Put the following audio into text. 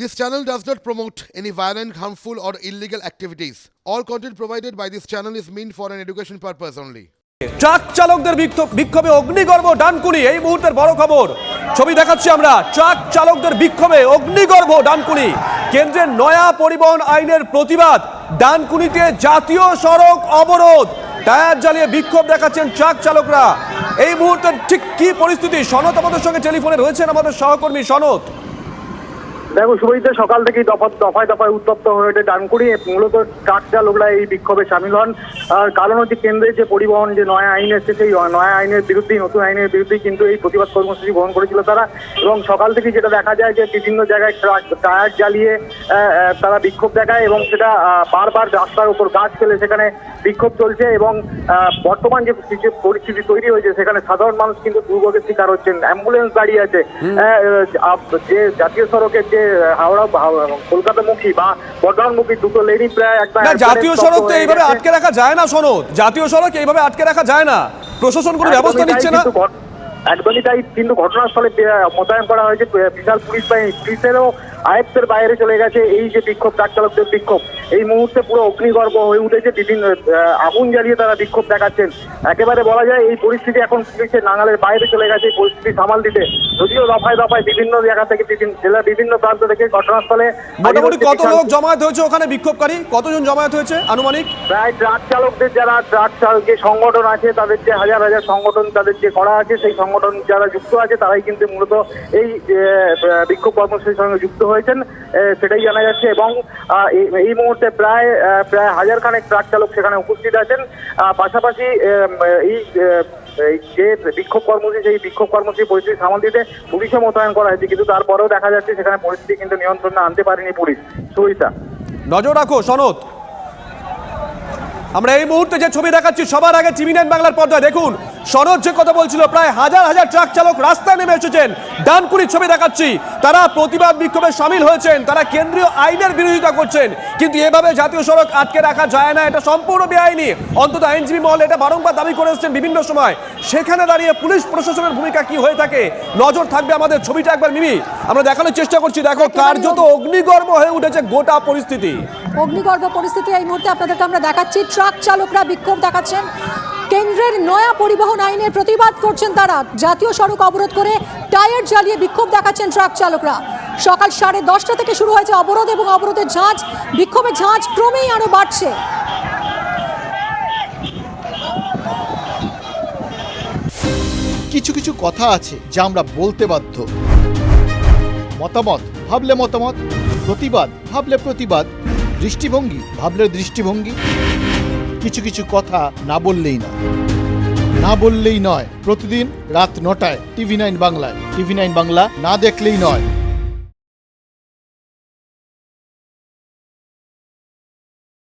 This channel does not promote any violent, harmful, or illegal activities. All content provided by this channel is meant for an education purpose only. Truck চালকদের বিক্ষোভ- অগ্নিগর্ভ ডানকুনি এই মুহূর্তের বড় খবর। ছবি দেখাচ্ছি আমরা। ট্রাক চালকদের বিক্ষোভে অগ্নিগর্ভ ডানকুনি। কেন্দ্রের নয়া পরিবহন আইনের প্রতিবাদ। ডানকুনিতে জাতীয় সড়ক অবরোধ। টায়ার জ্বালিয়ে বিক্ষোভ দেখাচ্ছেন ট্রাক চালকরা। এই মুহূর্তের ঠিক কি পরিস্থিতি? সনত আমাদের সঙ্গে টেলিফোনে রয়েছেন আমাদের সহকর্মী সনত দেখো, শুভজিৎ সকাল থেকেই দফা দফায় দফায় উত্তপ্ত হয়ে ওঠে ডানকুড়ি। মূলত ট্রাক চালকরা এই বিক্ষোভে সামিল হন। আর কারণ হচ্ছে কেন্দ্রের যে পরিবহন যে নয়া আইন এসছে, সেই নয়া আইনের বিরুদ্ধেই, নতুন আইনের বিরুদ্ধেই কিন্তু এই প্রতিবাদ কর্মসূচি গ্রহণ করেছিল তারা। এবং সকাল থেকে যেটা দেখা যায় যে বিভিন্ন জায়গায় ট্রাক টায়ার জ্বালিয়ে তারা বিক্ষোভ দেখায় এবং সেটা বারবার রাস্তার উপর গাছ ফেলে সেখানে বিক্ষোভ চলছে এবং বর্তমান যে পরিস্থিতি তৈরি হয়েছে সেখানে সাধারণ মানুষ কিন্তু দুর্ভোগের শিকার হচ্ছেন। অ্যাম্বুলেন্স দাঁড়িয়ে আছে। যে জাতীয় সড়কের যে হাওড়া কলকাতা মুখী বা বর্ধমানমুখী দুটো লেনই প্রায় একটা জাতীয় সড়ক তো এইভাবে আটকে রাখা যায় না সনদ জাতীয় সড়ক এইভাবে আটকে রাখা যায় না। প্রশাসন কোনো ব্যবস্থা নিচ্ছে না? একদমই তাই কিন্তু ঘটনাস্থলে মোতায়েন করা হয়েছে বিশাল পুলিশ বাহিনী। পুলিশেরও আয়ত্তের বাইরে চলে গেছে এই যে বিক্ষোভ ট্রাক চালকদের বিক্ষোভ। এই মুহূর্তে পুরো অগ্নিগর্ভ হয়ে উঠেছে বিভিন্ন আগুন জ্বালিয়ে তারা বিক্ষোভ দেখাচ্ছেন। একেবারে বলা যায় এই পরিস্থিতি এখন পুলিশের নাঙালের বাইরে চলে গেছে এই পরিস্থিতি সামাল দিতে। যদিও দফায় দফায় বিভিন্ন জায়গা থেকে বিভিন্ন জেলার বিভিন্ন প্রান্ত থেকে ঘটনাস্থলে মোটামুটি কত লোক জমায়েত হয়েছে ওখানে বিক্ষোভকারী? কতজন জমায়েত হয়েছে আনুমানিক? প্রায় ট্রাক চালকদের যারা ট্রাক চালক যে সংগঠন আছে তাদের যে হাজার হাজার সংগঠন তাদের যে করা আছে সেই সংগঠন যারা যুক্ত আছে, তারাই কিন্তু মূলত এই বিক্ষোভ কর্মসূচির সঙ্গে যুক্ত হয়েছেন। সেটাই জানা যাচ্ছে এবং এই- মুহূর্তে প্রায় প্রায় হাজার খানেক ট্রাক চালক সেখানে উপস্থিত আছেন। পাশাপাশি এই যে বিক্ষোভ কর্মসূচি, সেই বিক্ষোভ কর্মসূচি পরিস্থিতি সামাল দিতে পুলিশও মোতায়েন করা হয়েছে। কিন্তু তারপরেও দেখা যাচ্ছে সেখানে পরিস্থিতি কিন্তু নিয়ন্ত্রণে আনতে পারেনি পুলিশ। সুইতা নজর রাখো, সনদ। আমরা এই মুহূর্তে যে ছবি দেখাচ্ছি, সবার আগে টিভি নাইন বাংলার পর্দায় দেখুন। সনদ যে কথা বলছিল প্রায় হাজার হাজার ট্রাক চালক রাস্তায় নেমে এসেছেন। ডানকুনির ছবি দেখাচ্ছি। তারা প্রতিবাদ বিক্ষোভে সামিল হয়েছেন। তারা কেন্দ্রীয় আইনের বিরোধিতা করছেন। কিন্তু এভাবে জাতীয় সড়ক আটকে রাখা যায় না এটা সম্পূর্ণ বেআইনি। অন্তত আইনজীবী মহল এটা বারংবার দাবি করে এসেছেন বিভিন্ন সময়। সেখানে দাঁড়িয়ে পুলিশ প্রশাসনের ভূমিকা কি হয়ে থাকে নজর থাকবে আমাদের ছবিটা একবার মিমি। আমরা দেখানোর চেষ্টা করছি দেখো কার্যত অগ্নিগর্ম হয়ে উঠেছে গোটা পরিস্থিতি। অগ্নিগর্ভ পরিস্থিতি এই মুহূর্তে আপনাদেরকে আমরা দেখাচ্ছি। ট্রাক চালকরা বিক্ষোভ দেখাচ্ছেন। কেন্দ্রের নয়া পরিবহন আইনের প্রতিবাদ করছেন তারা। জাতীয় সড়ক অবরোধ করে টায়ার জ্বালিয়ে বিক্ষোভ দেখাচ্ছেন ট্রাক চালকরা। সকাল সাড়ে দশটা থেকে শুরু হয়েছে অবরোধ এবং অবরোধের ঝাঁজ, বিক্ষোভের ঝাঁজ ক্রমেই আরও বাড়ছে। কিছু কিছু কথা আছে যা আমরা বলতে বাধ্য। মতামত ভাবলে মতামত, প্রতিবাদ ভাবলে প্রতিবাদ, দৃষ্টিভঙ্গি ভাবলে দৃষ্টিভঙ্গি। কিছু কিছু কথা না বললেই না। না বললেই নয়। প্রতিদিন রাত নটায় টিভি নাইন বাংলায়। টিভি নাইন বাংলা না দেখলেই নয়।